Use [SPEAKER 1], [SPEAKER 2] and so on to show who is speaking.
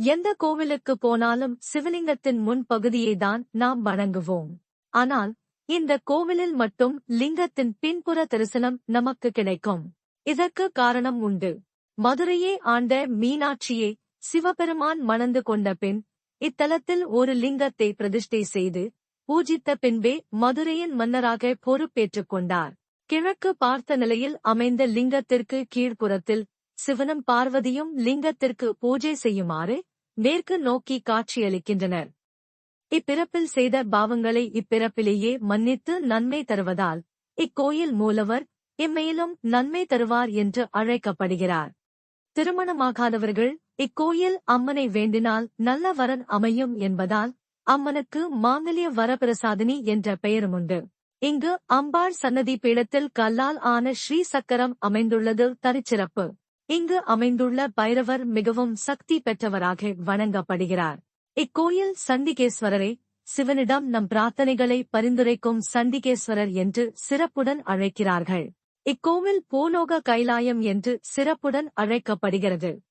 [SPEAKER 1] எந்த கோவிலுக்கு போனாலும் சிவலிங்கத்தின் முன் பகுதியை தான் நாம் வணங்குவோம். ஆனால் இந்த கோவிலில் மட்டும் லிங்கத்தின் பின்புற தரிசனம் நமக்கு கிடைக்கும். இதற்கு காரணம் உண்டு. மதுரையை ஆண்ட மீனாட்சியை சிவபெருமான் மணந்து கொண்ட பின் இத்தலத்தில் ஒரு லிங்கத்தை பிரதிஷ்டை செய்து பூஜித்த பின்பே மதுரையின் மன்னராக பொறுப்பேற்றுக் கொண்டார். கிழக்கு பார்த்த நிலையில் அமைந்த லிங்கத்திற்கு கீழ்ப்புறத்தில் சிவனும் பார்வதியும் லிங்கத்திற்கு பூஜை செய்யுமாறு மேற்கு நோக்கி காட்சியளிக்கின்றனர். இப்பிறப்பில் செய்த பாவங்களை இப்பிறப்பிலேயே மன்னித்து நன்மை தருவதால் இக்கோயில் மூலவர் இம்மையிலும் நன்மை தருவார் என்று அழைக்கப்படுகிறார். திருமணமாகாதவர்கள் இக்கோயில் அம்மனை வேண்டினால் நல்ல வரன் அமையும் என்பதால் அம்மனுக்கு மாங்கல்ய வரப்பிரசாதினி என்ற பெயரும் உண்டு இங்கு அம்பாள் சன்னதி பீடத்தில் கல்லால் ஆன ஸ்ரீ சக்கரம் அமைந்துள்ளது தனிச்சிறப்பு. இங்கு அமைந்துள்ள பைரவர் மிகவும் சக்தி பெற்றவராக வணங்கப்படுகிறார். இக்கோயில் சண்டிகேஸ்வரரை சிவனிடம் நம் பிரார்த்தனைகளை பரிந்துரைக்கும் சண்டிகேஸ்வரர் என்று சிறப்புடன் அழைக்கிறார்கள். இக்கோவில் பூலோக கைலாயம் என்று சிறப்புடன் அழைக்கப்படுகிறது.